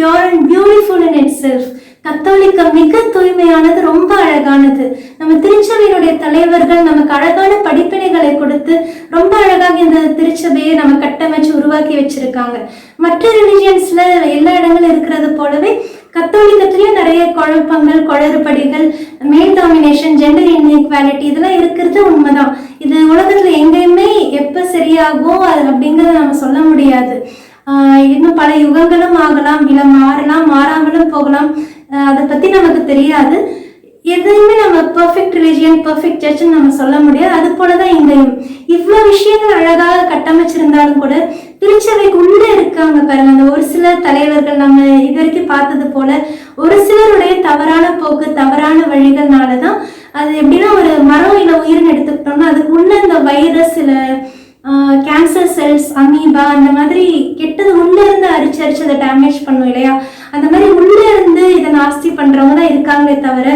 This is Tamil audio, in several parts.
Pure and beautiful in itself கத்தோலிக்கம் மிக தூய்மையானது ரொம்ப அழகானது. நம்ம திருச்சபையினுடைய தலைவர்கள் நமக்கு அழகான படிப்பினைகளை கொடுத்து ரொம்ப அழகாக இந்த திருச்சபையை நம்ம கட்டமைச்சு உருவாக்கி வச்சிருக்காங்க. மற்ற ரிலிஜியன்ஸ்ல எல்லா இடங்களும் இருக்கிறது போலவே கத்தோலிக்கத்திலயும் நிறைய குழப்பங்கள் குளறுபடிகள் மேல் டாமினேஷன் ஜெண்டர் இன்இக்வாலிட்டி இதெல்லாம் இருக்கிறது உண்மைதான். இது உலகத்துல எங்கேயுமே எப்ப சரியாகும் அது அப்படிங்கறத நம்ம சொல்ல முடியாது. இன்னும் பல யுகங்களும் ஆகலாம் இல்லை மாறலாம் மாறாமலும் போகலாம். அதை பற்றி நமக்கு தெரியாது. எதையுமே நம்ம பர்ஃபெக்ட் ரிலிஜியன் பர்ஃபெக்ட் சர்ச்னு நம்ம சொல்ல முடியாது. அது போலதான் இங்கேயும். இவ்வளோ விஷயங்கள் அழகாக கட்டமைச்சிருந்தாலும் கூட திருச்சபைக்கு உள்ளே இருக்காங்க பாருங்க. அந்த ஒரு சில தலைவர்கள் நம்ம இது வரைக்கும் பார்த்தது போல ஒரு சிலருடைய தவறான போக்கு தவறான வழிகள்னால தான் அது எப்படின்னா ஒரு மரம் இல்லை உயிரின்னு எடுத்துக்கிட்டோம்னா அதுக்குள்ள இந்த வைரஸ் இல்லை கேன்சர் செல்ஸ் அமீபா அந்த மாதிரி கெட்டது உள்ளே இருந்து அரிச்சு அரிச்சு அதை டேமேஜ் பண்ணும் இல்லையா? அந்த மாதிரி உள்ளே இருந்து இதை நாஸ்தி பண்றவங்க தான் இருக்காங்களே தவிர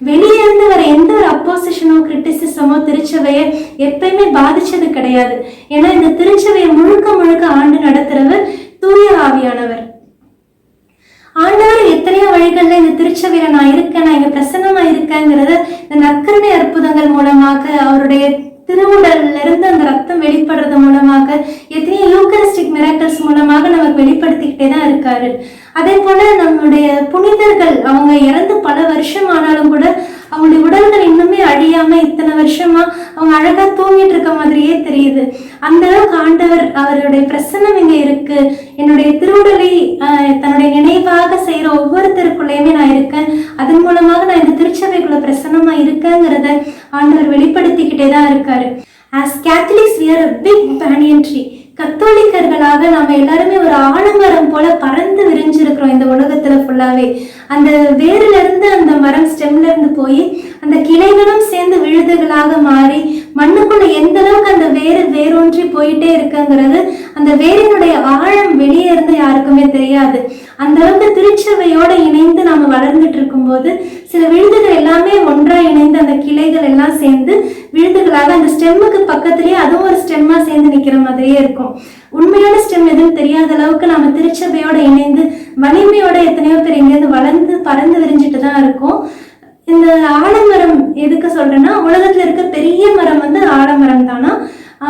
வெளியே இருந்து வர எந்த ஒரு அப்போசிஷனோ கிரிட்டிசிசமோ திருச்சபையை எப்பயுமே பாதிச்சது கிடையாது. ஏன்னா இந்த திருச்சபையை முழுக்க முழுக்க ஆண்டு நடத்துறவர் தூய ஆவியானவர். ஆண்டவர் எத்தனையோ வழிகளில் இந்த திருச்சபையில நான் இருக்கேன் நான் இங்க பிரசன்னமா இருக்கேங்கிறத இந்த நற்கருணை அற்புதங்கள் மூலமாக அவருடைய திருவுடல்ல இருந்து அந்த ரத்தம் வெளிப்படுறது மூலமாக எத்தனையோ யூக்கரிஸ்டிக் மிராக்கல்ஸ் மூலமாக நமக்கு வெளிப்படுத்திக்கிட்டே தான் இருக்காரு. அதே போல நம்முடைய புனிதர்கள் அவங்க இறந்து பல வருஷம் ஆனாலும் கூட அவங்களுடைய உடல்கள் இன்னுமே அழியாம இத்தனை வருஷமா அவங்க அழகா தூங்கிட்டு இருக்க மாதிரியே தெரியுது. அந்த அளவுக்கு ஆண்டவர் அவருடைய பிரசன்னம் இங்க இருக்கு. என்னுடைய திருவுடலை தன்னுடைய நினைவாக செய்யற ஒவ்வொருத்தருக்குள்ளேயுமே நான் இருக்கேன். அதன் மூலமாக நான் இந்த திருச்சபைக்குள்ள பிரசன்னமா இருக்கேங்கிறத ஆண்டவர் வெளிப்படுத்திக்கிட்டே தான் இருக்காரு. As Catholics we are big பேனியன்ட்ரி கத்தோலிக்கர்களாக நம்ம எல்லாருமே ஒரு ஆலமரம் போல பறந்து விரிஞ்சிருக்கிறோம் இந்த உலகத்துல ஃபுல்லாவே அந்த வேர்ல இருந்து அந்த மரம் ஸ்டெம்ல இருந்து போய் அந்த கிளைகளும் சேர்ந்து விழுதுகளாக மாறி மண்ணுக்குள்ள எந்த அளவுக்கு அந்த வேறு வேரூன்றி போயிட்டே இருக்குங்கிறது அந்த வேரினுடைய ஆழம் வெளியே இருந்து யாருக்குமே தெரியாது. அந்த அளவுக்கு திருச்சபையோட இணைந்து நாம வளர்ந்துட்டு இருக்கும்போது சில விழுதுகள் எல்லாமே ஒன்றா இணைந்து அந்த கிளைகள் எல்லாம் சேர்ந்து விழுதுகளாக அந்த ஸ்டெம்முக்கு பக்கத்துலயே அதுவும் ஒரு ஸ்டெம்மா சேர்ந்து நிக்கிற மாதிரியே இருக்கும். உண்மையான ஸ்டெம் எதுவும் தெரியாத அளவுக்கு நாம திருச்சபையோட இணைந்து வலிமையோட எத்தனையோ பேர் இங்கேருந்து வளர்ந்து பறந்து விரிஞ்சிட்டு தான் இருக்கும். இந்த ஆலமரம் எதுக்கு சொல்றேன்னா உலகத்துல இருக்க பெரிய மரம் வந்து ஆலமரம் தானா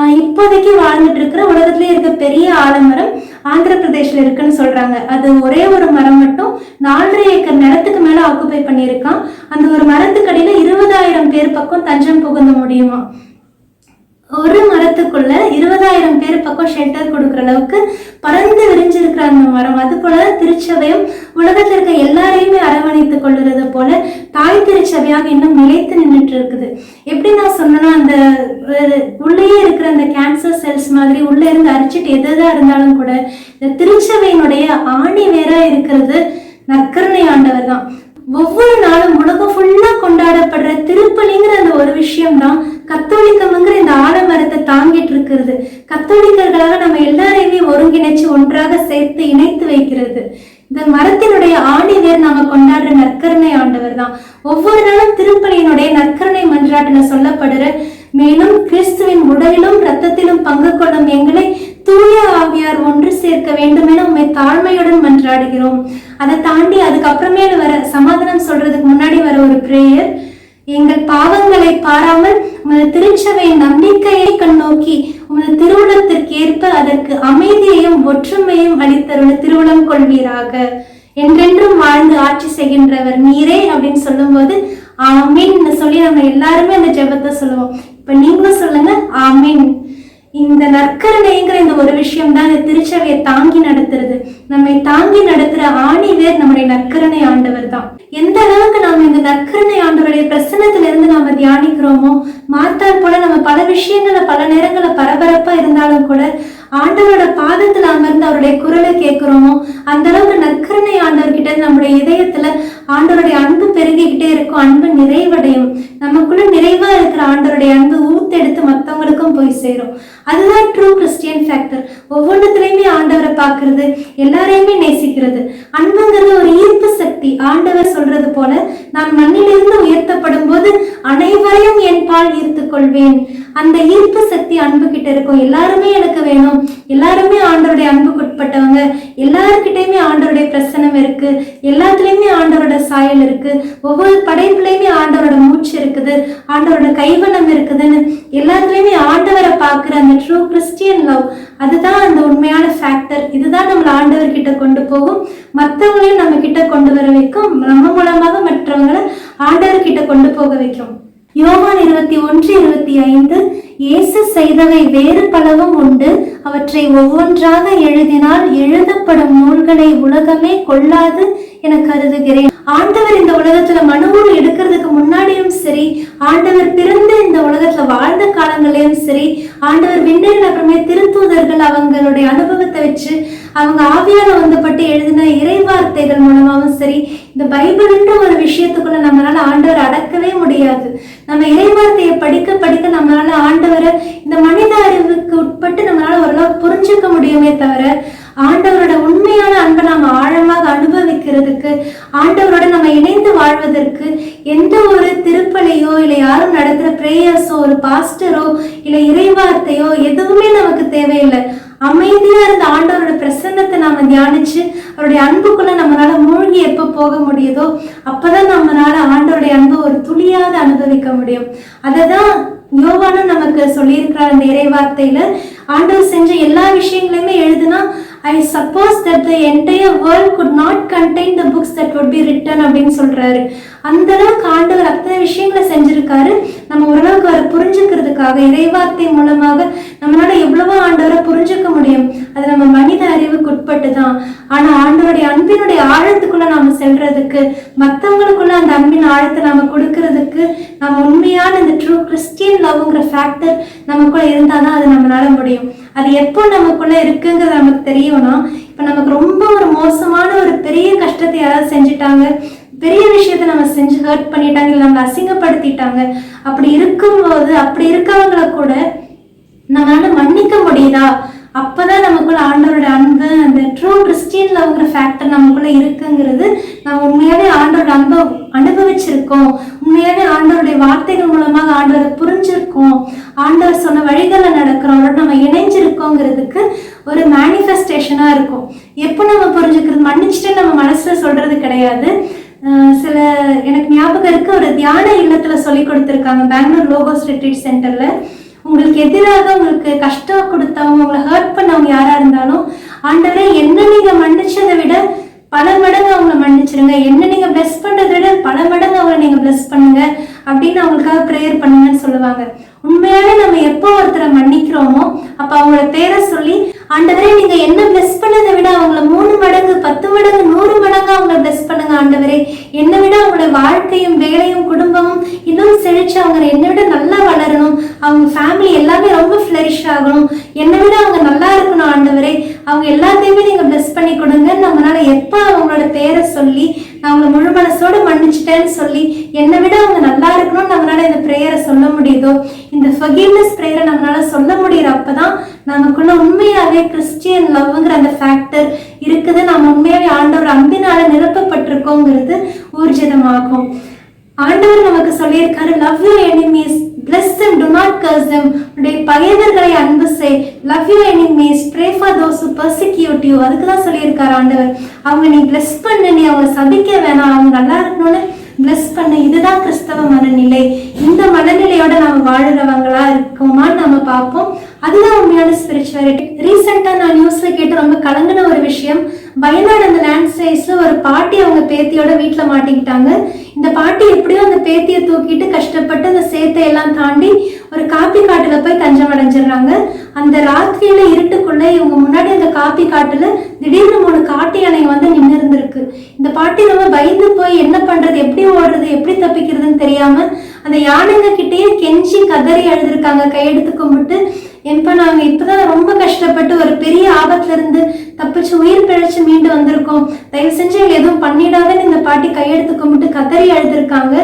இப்போதைக்கு வாழ்ந்துட்டு இருக்கிற உலகத்திலே இருக்க பெரிய ஆலமரம் ஆந்திர பிரதேஷ்ல இருக்குன்னு சொல்றாங்க. அது ஒரே ஒரு மரம் மட்டும் நாலரை ஏக்கர் நிலத்துக்கு மேல ஆக்குபை பண்ணியிருக்கான். அந்த ஒரு மரத்துக்கடியில இருபதாயிரம் பேர் பக்கம் தஞ்சம் புகுந்த முடியுமா? ஒரு மரத்துக்குள்ள இருபதாயிரம் பேர் பக்கம் ஷெல்டர் கொடுக்குற அளவுக்கு பறந்து விரிஞ்சிருக்கிற அந்த மரம். அது போல திருச்சபையும் உலகத்தில் இருக்க எல்லாரையுமே அரவணைத்துக் கொள்ளுறது போல தாய் திருச்சபையாக இன்னும் நிலைத்து நின்றுட்டு இருக்குது எப்படி நான் சொன்னேன்னா அந்த உள்ளேயே இருக்கிற அந்த கேன்சர் செல்ஸ் மாதிரி உள்ள இருந்து அரிச்சிட்டு எதுதான் இருந்தாலும் கூட இந்த திருச்சபையினுடைய ஆணி வேற இருக்கிறது நற்கருணை ஆண்டவர் தான். ஒவ்வொரு நாளும் உலகம் ஃபுல்லா கொண்டாடப்படுற திருப்பலிங்கிற அந்த ஒரு விஷயம் தான் கத்தோலிக்கம்ங்கிற இந்த ஆலமரத்தை தாங்கிட்டு இருக்கிறது. கத்தோலிக்கர்களாக நம்ம எல்லாரையுமே ஒருங்கிணைச்சு ஒன்றாக சேர்த்து இணைத்து வைக்கிறது. இந்த மரத்தினுடைய ஆணிவேர் நாம கொண்டாடுற நற்கருணை ஆண்டவர் தான். ஒவ்வொரு நாளும் திருப்பலியினுடைய நற்கருணை மன்றாட்டுல சொல்லப்படுற மேலும் கிறிஸ்துவின் உடலிலும் ரத்தத்திலும் பங்கு கொள்ளும் எங்களை தூய ஆவியார் ஒன்று சேர்க்க வேண்டும் என உண்மை தாழ்மையுடன் மன்றாடுகிறோம். அதை தாண்டி அதுக்கப்புறமேல வர சமாதானம் சொல்றதுக்கு முன்னாடி வர ஒரு பிரேயர் எங்கள் பாவங்களை பாராமல் உமது திருச்சபையின் நம்பிக்கையை கண்ணோக்கி உமது திருவுளத்திற்கு ஏற்ப அதற்கு அமைதியையும் ஒற்றுமையும் அளித்தருள திருவுளம் கொள்வீராக. என்றென்றும் வாழ்ந்து ஆட்சி செய்கின்றவர் நீரே அப்படின்னு சொல்லும்போது ஆமீன் சொல்லி நம்ம எல்லாருமே அந்த ஜெபத்தை சொல்லுவோம். இப்ப நீங்களும் சொல்லுங்க ஆமீன். இந்த நற்கருணைங்கிற இந்த ஒரு விஷயம் தான் இந்த திருச்சபையை தாங்கி நடத்துறது. நம்மை தாங்கி நடத்துற ஆணிவேர் நம்முடைய நற்கருணை ஆண்டவர் தான் எந்த அளவுக்கு நாம இந்த நற்கருணை ஆண்டவருடைய பிரசனத்துல இருந்து நாம தியானிக்கிறோமோ மாத்தால் போல நம்ம பல விஷயங்கள பல நேரங்கள பரபரப்பா இருந்தாலும் கூட ஆண்டவரோட பாதத்துல அமர்ந்து அவருடைய குரலை கேட்கிறோமோ அந்த அளவுக்கு நற்கருணை ஆண்டவர்கிட்ட நம்முடைய இதயத்துல ஆண்டவருடைய அன்பு பெருகிக்கிட்டே இருக்கும் அன்பு நிறைவடையும். நமக்குள்ள நிறைவா இருக்கிற ஆண்டவருடைய அன்பு ஊத்தெடுத்து மத்தவங்களுக்கும் போய் சேரும். அதுதான் ட்ரூ கிறிஸ்டியன் ஃபேக்டர் ஒவ்வொன்றத்துலயுமே ஆண்டவரை பார்க்கறது எல்லாரையுமே நேசிக்கிறது. அன்புங்கிறது ஒரு ஈர்ப்பு சக்தி. ஆண்டவர் சொல்றது போல நான் மண்ணிலிருந்து உயர்த்தப்படும் போது அனைவரையும் என் பால் ஈர்த்து கொள்வேன் அந்த ஈர்ப்பு சக்தி அன்பு கிட்ட இருக்கும். எல்லாருமே எனக்கு வேணும். எல்லாருமே ஆண்டவருடைய அன்புக்கு உட்பட்டவங்க எல்லாருக்கிட்டையுமே ஆண்டவருடைய பிரசனம் இருக்கு. எல்லாத்துலேயுமே ஆண்டவரோட சாயல் இருக்கு. ஒவ்வொரு படைப்புலையுமே ஆண்டவரோட மூச்சு இருக்குது. ஆண்டவரோட கைவனம் இருக்குதுன்னு எல்லாத்துலேயுமே ஆண்டவரை பார்க்குற அந்த ட்ரூ கிறிஸ்டியன் லவ் அதுதான் அந்த உண்மையான ஃபேக்டர் இதுதான் நம்மளை ஆண்டவர் கிட்ட கொண்டு போகும். மற்றவங்களையும் நம்ம கிட்ட கொண்டு வர வைக்கும். நம்ம மூலமாக மற்றவங்களை ஆண்டவர் கிட்ட கொண்டு போக வைக்கும். யோவான் இருபத்தி ஒன்று இருபத்தி ஐந்து இயேசு செய்தவை வேறு பலவும் உண்டு. அவற்றை ஒவ்வொன்றாக எழுதினால் எழுதப்படும் நூல்களை உலகமே கொள்ளாது என கருதுகிறேன். ஆண்டவர் இந்த உலகத்துல மனுவோடு எடுக்கிறதுக்கு முன்னாடியும் சரி ஆண்டவர் பிறந்து இந்த உலகத்துல வாழ்ந்த காலங்களையும் சரி ஆண்டவர் விண்ணில் அப்புறமே திருத்தூதர்கள் அவங்களுடைய அனுபவத்தை வச்சு அவங்க ஆவியால வந்தப்பட்டு எழுதின இறைவார்த்தைகள் மூலமாகவும் சரி இந்த பைபிள்ன்ற ஒரு விஷயத்துக்குள்ள நம்மளால ஆண்டவர் அடக்கவே முடியாது. நம்ம இறைவார்த்தையை படிக்க படிக்க நம்மளால ஆண்டவரை இந்த மனித அறிவுக்கு உட்பட்டு நம்மளால ஓரளவு புரிஞ்சுக்க முடியுமே தவிர ஆண்டவரோட உண்மையான அன்பை நாம் ஆழமாக அனுபவிக்கிறதுக்கு ஆண்டவரோட நம்ம இணைந்து வாழ்வதற்கு எந்த ஒரு திருப்பலையோ இல்லை யாரும் நடத்துகிற ப்ரேயர்ஸோ ஒரு பாஸ்டரோ இல்லை இறைவார்த்தையோ எதுவுமே நமக்கு தேவையில்லை. அமைதியா இருந்த ஆண்டவரோட பிரசன்னத்தை நாம தியானிச்சு அவருடைய அன்புக்குள்ள நம்மளால மூழ்கி எப்ப போக முடியுதோ அப்பதான் நம்மளால ஆண்டவருடைய அன்பு ஒரு துளியாவது அனுபவிக்க முடியும். அததான் யோவானும் நமக்கு சொல்லியிருக்கிறார் அந்த இறைவார்த்தையில. ஆண்டவர் செஞ்ச எல்லா விஷயங்களையுமே எழுதுனா I suppose that the entire world could not contain the books that would be written அப்படின்னு சொல்றாரு. அந்த அளவுக்கு ஆண்டவர் அத்தனை விஷயங்களை செஞ்சிருக்காரு. நம்ம ஓரளவுக்கு அவரை புரிஞ்சுக்கிறதுக்காக இறைவார்த்தை மூலமாக நம்மளால எவ்வளவோ ஆண்டவரை புரிஞ்சுக்க முடியும். அது நம்ம மனித அறிவுக்கு உட்பட்டு தான் ஆனா ஆண்டவருடைய அன்பினுடைய ஆழத்துக்குள்ள நாம செல்றதுக்கு மற்றவங்களுக்குள்ள அந்த அன்பின் ஆழத்தை நாம கொடுக்கறதுக்கு நம்ம உண்மையான இந்த ட்ரூ கிறிஸ்டியன் லவ்ங்கிற ஃபேக்டர் நமக்குள்ள இருந்தாதான் அது நம்மளால முடியும். அது எப்போ நமக்குள்ள இருக்குங்கிறது நமக்கு தெரியும்னா இப்ப நமக்கு ரொம்ப ஒரு மோசமான ஒரு பெரிய கஷ்டத்தை யாராவது செஞ்சுட்டாங்க பெரிய விஷயத்த நம்ம செஞ்சு ஹர்ட் பண்ணிட்டாங்க இல்லை நம்மளை அசிங்கப்படுத்திட்டாங்க அப்படி இருக்கும்போது அப்படி இருக்கவங்களை கூட நம்மளால மன்னிக்க முடியுதா? அப்போதான் நமக்குள்ள ஆண்டவரோட அன்பு அந்த ட்ரூ கிறிஸ்டியன் லவ்ங்கிற ஃபேக்டர் நமக்குள்ள இருக்குங்கிறது நம்ம உண்மையாவே ஆண்டோட அன்பை அனுபவிச்சிருக்கோம். உண்மையாவே ஆண்டவருடைய வார்த்தைகள் மூலமாக ஆண்டவரை புரிஞ்சிருக்கோம். ஆண்டவர் சொன்ன வழிகளில் நடக்கிறோம். அவரோட நம்ம இணைஞ்சிருக்கோங்கிறதுக்கு ஒரு மேனிஃபெஸ்டேஷனா இருக்கும். எப்போ நம்ம புரிஞ்சுக்கிறது? மன்னிச்சுட்டு நம்ம மனசுல சொல்றது கிடையாது. சில எனக்கு ஞாபகம் இருக்கு. ஒரு தியான இல்லத்துல சொல்லி கொடுத்துருக்காங்க. பெங்களூர் லோகோஸ் ரிட்ரீட் சென்டர்ல. உங்களுக்கு எதிராக உங்களுக்கு கஷ்டம் கொடுத்தவங்க உங்களை ஹர்ட் பண்ணவங்க யாரா இருந்தாலும் ஆண்டவரே என்ன நீங்க மன்னிச்சதை விட பல மடங்கு அவங்கள மன்னிச்சிருங்க. என்ன நீங்க பிளஸ் பண்றதை விட பல மடங்கு அவங்கள நீங்க பிளஸ் பண்ணுங்க அப்படின்னு அவங்களுக்காக ப்ரேயர் பண்ணுங்கன்னு சொல்லுவாங்க. உண்மையான நம்ம எப்போ ஒருத்தரை மன்னிக்கிறோமோ அப்ப அவங்களோட பேரை சொல்லி ஆண்டவரே நீங்க என்ன பிளஸ் பண்ணதை விட அவங்கள மூணு மடங்கு பத்து மடங்கு நூறு மடங்கு அவங்கள பிளஸ் பண்ணுங்க ஆண்டவரே. என்னை விட அவங்களோட வாழ்க்கையும் வேலையும் குடும்பமும் இன்னும் செழிச்சு அவங்க என்னை விட நல்லா வளரணும். அவங்க ஃபேமிலி எல்லாமே ரொம்ப ஃபிளரிஷ் ஆகணும். என்னை விட அவங்க நல்லா இருக்கணும் ஆண்டவரே. அவங்க எல்லாத்தையுமே நீங்க பிளஸ் பண்ணி கொடுங்க நம்மளால எப்போ அவங்களோட பேரை சொல்லி நான் அவங்களை முழு மனசோட மன்னிச்சிட்டேன்னு சொல்லி என்னை விட அவங்க நல்லா இருக்கணும்னு நம்மளால இந்த ப்ரேயரை சொல்ல முடியுதோ? இந்த ஃபர்கிவ்னஸ் ப்ரேயரை நம்மளால சொல்ல முடியுற அப்பதான் நமக்குள்ள உண்மையாவே கிறிஸ்டியன் லவ்ங்கிற அந்த ஃபேக்டர் இருக்குது. நம்ம உண்மையாவே ஆண்டவர் அன்பினால நிரப்பப்பட்டிருக்கோங்கிறது ஊர்ஜிதமாகும். ஆண்டவர் நமக்கு சொல்லியிருக்காரு love you enemies bless and do not curse them உடைய பகைவர்களை அன்பு செய். Love your enemies pray for those who persecute அதுக்கு தான் சொல்லியிருக்காரு ஆண்டவர். அவங்க நீ பிளஸ் பண்ணு நீ அவங்க சபிக்க வேணாம் அவங்க நல்லா இருக்கணும்னு பிளஸ் பண்ண இதுதான் கிறிஸ்தவ மனநிலை. இந்த மனநிலையோட நம்ம வாழுறவங்களா இருக்கோமான்னு நம்ம பார்ப்போம். அதுதான் உண்மையான ஸ்பிரிச்சுவாலிட்டி ரீசெண்டா நான் நியூஸ்ல கேட்டு ரொம்ப கலங்கின ஒரு விஷயம். வயநாடு அந்த லேண்ட் சைஸ்ல ஒரு பாட்டி அவங்க பேத்தியோட வீட்டுல மாட்டிக்கிட்டாங்க. இந்த பாட்டி எப்படியோ அந்த பேத்தியை தூக்கிட்டு கஷ்டப்பட்டு அந்த சேத்தை எல்லாம் தாண்டி ஒரு காப்பி காட்டுல போய் தஞ்சம் அடைஞ்சிடுறாங்க. அந்த ராத்திரியில இருட்டுக்குள்ள இவங்க முன்னாடி அந்த காப்பி காட்டுல திடீர்னு மூணு காட்டு யானை வந்து நின்று இருந்திருக்கு. இந்த பாட்டி ரொம்ப பயந்து போய் என்ன பண்றது எப்படி ஓடுறது எப்படி தப்பிக்கிறதுன்னு தெரியாம அந்த யானைங்க கிட்டேயே கெஞ்சி கதறி அழுதுருக்காங்க கையெடுத்து கும்பிட்டு எப்ப நாங்க இப்பதான் ரொம்ப கஷ்டப்பட்டு ஒரு பெரிய ஆபத்துல இருந்து தப்பிச்சு உயிர் பிழைச்சு மீண்டு வந்திருக்கோம். தயவு செஞ்சு எதுவும் பண்ணிடாதன்னு இந்த பாட்டி கையெடுத்து கும்பிட்டு கதறி அழுதுருக்காங்க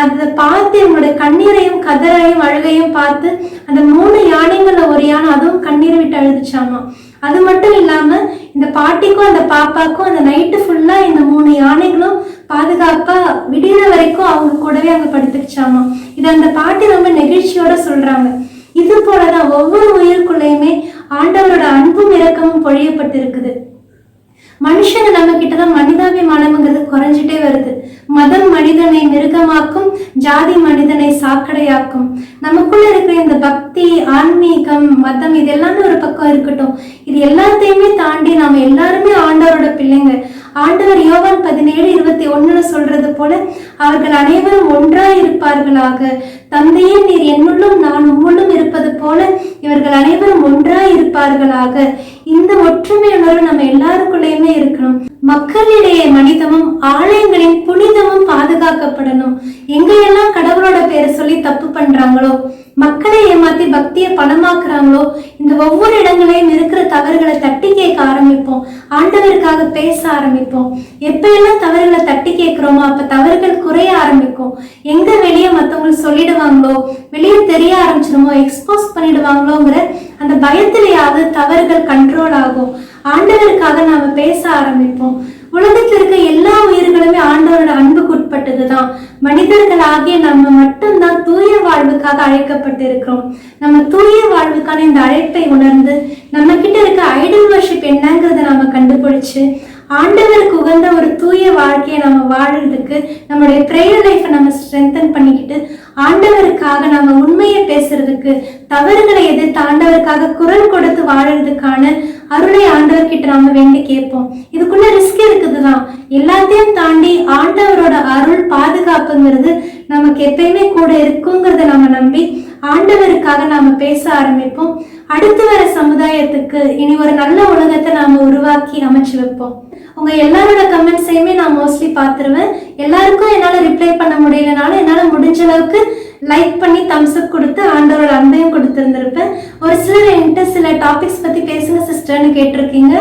அதை பார்த்து என்னோட கண்ணீரையும் கதறையும் அழுகையும் பார்த்து அந்த மூணு யானைங்கள ஒரு யானை அதுவும் கண்ணீர் விட்டு அழுதுச்சாமா? அது மட்டும் இல்லாம இந்த பாட்டிக்கும் அந்த பாப்பாக்கும் அந்த நைட்டு ஃபுல்லா இந்த மூணு யானைகளும் பாதுகாப்பா விடிகிற வரைக்கும் அவங்க கூடவே அங்க படுத்துக்கிச்சாமா? இதை அந்த பாட்டி ரொம்ப நெகிழ்ச்சியோட சொல்றாங்க. இது போலதான் ஒவ்வொரு உயிருக்குள்ளேயுமே ஆண்டவரோட அன்பும் இரக்கமும் பொழியப்பட்டிருக்குது. மனுஷங்க நம்ம கிட்டதான் மனிதாபிமானம்ங்கிறது குறைஞ்சிட்டே வருது. மதம் மனிதனை மிருகமாக்கும் ஜாதி மனிதனை சாக்கடையாக்கும். நமக்குள்ள இருக்கிற இந்த பக்தி ஆன்மீகம் மதம் இது எல்லாமே ஒரு பக்கம் இருக்கட்டும். இது எல்லாத்தையுமே தாண்டி நாம எல்லாருமே ஆண்டவரோட பிள்ளைங்க. ஆண்டவர் யோவான் பதினேழு இருபத்தி ஒண்ணுல சொல்றது போல அவர்கள் அனைவரும் ஒன்றாய் இருப்பார்களாக தந்தையே நீர் என்னுள்ளும் நான் உம்முள்ளும் இருப்பது போல இவர்கள் அனைவரும் ஒன்றாய் இருப்பார்களாக இந்த ஒற்றுமை உணர்வு நம்ம எல்லாருக்குள்ளயுமே இருக்கணும். மக்களிடையே மனிதமும் ஆலயங்களின் புனிதமும் பாதுகாக்கப்படணும். எங்கெல்லாம் கடவுளோட பேரை சொல்லி தப்பு பண்றாங்களோ மக்களை ஏமாத்தி பக்தியை பணமாக்குறாங்களோ இந்த ஒவ்வொரு இடங்களையும் இருக்கிற தவறுகளை தட்டி கேட்க ஆரம்பிப்போம். ஆண்டவருக்காக பேச ஆரம்பிப்போம். எப்ப எல்லாம் தவறுகளை தட்டி கேட்கிறோமோ அப்ப தவறுகள் குறைய ஆரம்பிக்கும். எங்க வெளியே மற்றவங்களுக்கு சொல்லிடுவாங்களோ வெளியே தெரிய ஆரம்பிச்சிருமோ எக்ஸ்போஸ் பண்ணிடுவாங்களோங்கிற அந்த பயத்திலேயாவது தவறுகள் கண்ட்ரோல் ஆகும். ஆண்டவருக்காக நாம பேச ஆரம்பிப்போம். உலகத்தில் இருக்க எல்லா உயிர்களுமே ஆண்டவரோட அன்புக்கு உட்பட்டதுதான் மனிதர்கள் ஆகிய நம்ம மட்டும்தான் தூய வாழ்வுக்காக அழைக்கப்பட்டிருக்கிறோம். நம்ம தூய வாழ்வுக்கான இந்த அழைப்பை உணர்ந்து நம்ம கிட்ட இருக்க ஐடல் வர்ஷிப் என்னங்கிறத நாம கண்டுபிடிச்சு ஆண்டவருக்கு உகந்த ஒரு தூய வாழ்க்கையை நம்ம வாழறதுக்கு நம்மளுடைய ப்ரேயர் லைஃப்பை நம்ம ஸ்ட்ரென்தன் பண்ணிக்கிட்டு ஆண்டவருக்காக நம்ம உண்மையை பேசுறதுக்கு தவறுகளை எதிர்த்து ஆண்டவருக்காக குரல் கொடுத்து வாழறதுக்கான அருளை ஆண்டவர்கிட்ட நாம வேண்டி கேட்போம். இதுக்குள்ள ரிஸ்க் இருக்குதுதான். எல்லாத்தையும் தாண்டி ஆண்டவரோட அருள் பாதுகாப்புங்கிறது நமக்கு எப்பயுமே கூட இருக்குங்கிறத நம்ம நம்பி ஆண்டவருக்காக நாம பேச ஆரம்பிப்போம். அடுத்து வர சமுதாயத்துக்கு இனி ஒரு நல்ல உலகத்தை நாம உருவாக்கி அமைச்சு வைப்போம். உங்க எல்லாரோட கமெண்ட்ஸையுமே நான் மோஸ்ட்லி பார்த்துருவேன். எல்லாருக்கும் என்னால ரிப்ளை பண்ண முடியலனாலும் என்னால முடிஞ்ச அளவுக்கு லைக் பண்ணி தம்ஸ் அப் கொடுத்து ஆண்டவரோட அன்பையும் கொடுத்துருந்துருப்பேன். ஒரு சிலர் என்கிட்ட சில டாபிக்ஸ் பத்தி பேசுங்க சிஸ்டர்னு கேட்டிருக்கீங்க.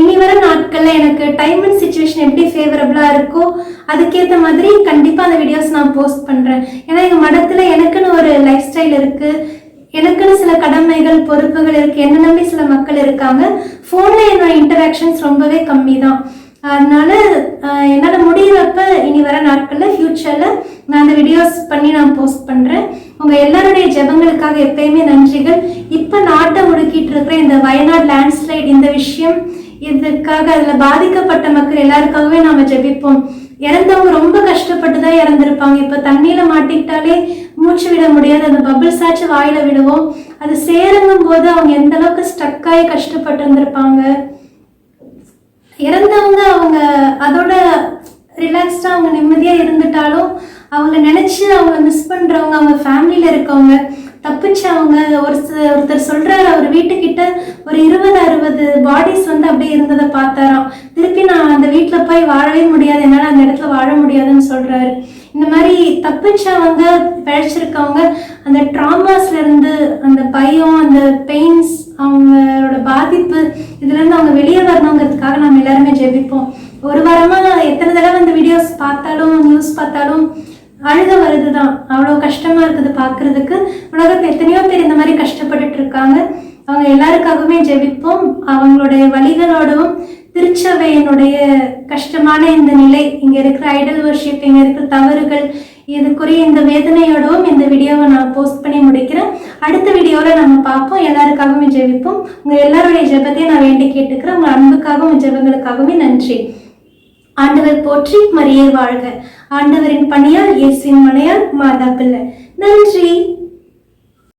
இனி வர நாட்கள்ல எனக்கு டைம் அண்ட் சுச்சுவேஷன் எப்படி ஃபேவரபிளா இருக்கோ அதுக்கேற்ற மாதிரி கண்டிப்பா அந்த வீடியோஸ் நான் போஸ்ட் பண்றேன். ஏன்னா எங்க மடத்துல எனக்குன்னு ஒரு லைஃப் ஸ்டைல் இருக்கு. எனக்குன்னு சில கடமைகள் பொறுப்புகள் இருக்கு. என்ன நம்பி சில மக்கள் இருக்காங்க. ஃபோனில் என்னோட இன்டராக்ஷன்ஸ் ரொம்பவே கம்மி தான் அதனால என்னால் முடிகிறப்ப இனி வர நாட்களில் ஃப்யூச்சரில் நான் அந்த வீடியோஸ் பண்ணி நான் போஸ்ட் பண்ணுறேன் உங்கள் எல்லாருடைய ஜெபங்களுக்காக எப்பயுமே நன்றிகள். இப்போ நாட்டை ஒடுக்கிட்டு இருக்கிற இந்த வயநாடு லேண்ட்ஸ்லைட் இந்த விஷயம் இதுக்காக அதில் பாதிக்கப்பட்ட மக்கள் எல்லாருக்காகவே நாம் ஜெபிப்போம். இறந்தவங்க ரொம்ப கஷ்டப்பட்டு தான் இறந்துருப்பாங்க. இப்போ தண்ணியில் மாட்டிக்கிட்டாலே மூச்சு விட முடியாது. அந்த பபிள்ஸ் ஆச்சு வாயில விடுவோம். அது சேருங்கும் போது அவங்க எந்த அளவுக்கு ஸ்டக்காகி கஷ்டப்பட்டு இருந்திருப்பாங்க இறந்தவங்க அவங்க அதோட ரிலாக்ஸ்டாக அவங்க நிம்மதியாக இருந்துட்டாலும் அவங்கள நினச்சி அவங்க மிஸ் பண்ணுறவங்க அவங்க ஃபேமிலியில் இருக்கவங்க தப்பிச்சவங்க ஒரு ஒருத்தர் சொல்கிறாரு அவர் வீட்டுக்கிட்ட ஒரு இருபது அறுபது பாடிஸ் வந்து அப்படியே இருந்ததை பார்த்தாராம். திருப்பி நான் அந்த வீட்டில் போய் வாழவே முடியாது. என்னால் அந்த இடத்துல வாழ முடியாதுன்னு சொல்கிறாரு இந்த மாதிரி தப்பிச்சவங்க பிழைச்சிருக்கவங்க அந்த ட்ராமாஸ்ல இருந்து அந்த பயம் அந்த பெயின்ஸ் அவங்களோட பாதிப்பு இதுல இருந்து அவங்க வெளியே வரணுங்கிறதுக்காக நம்ம எல்லாருமே ஜெபிப்போம். ஒரு வாரமா எத்தனை தடவை அந்த வீடியோஸ் பார்த்தாலும் நியூஸ் பார்த்தாலும் அழுக வருதுதான். அவ்வளோ கஷ்டமா இருக்குது பார்க்கிறதுக்கு. உலகத்தில் எத்தனையோ பேர் இந்த மாதிரி கஷ்டப்பட்டுட்டு இருக்காங்க. அவங்க எல்லாருக்காகவுமே ஜெபிப்போம். அவங்களுடைய வழிகளோடவும் திருச்சபையினுடைய கஷ்டமான இந்த நிலை இங்க இருக்கிற ஐடல் வர்ஷிப் இங்க இருக்கிற தவறுகள் இதுக்குரிய இந்த வேதனையோடவும் இந்த வீடியோவை நான் போஸ்ட் பண்ணி முடிக்கிறேன். அடுத்த வீடியோவில் நம்ம பார்ப்போம் எல்லாருக்காகவும் ஜெபிப்போம். உங்கள் எல்லாருடைய ஜெபத்தையும் நான் வேண்டி கேட்டுக்கிறேன். உங்கள் அன்புக்காகவும் ஜெபங்களுக்காகவுமே நன்றி. ஆண்டவர் போற்றி மரியே வாழ்க. ஆண்டவரின் பணியால் இயேசுவின் மனையால் மாதா பிள்ளை. நன்றி.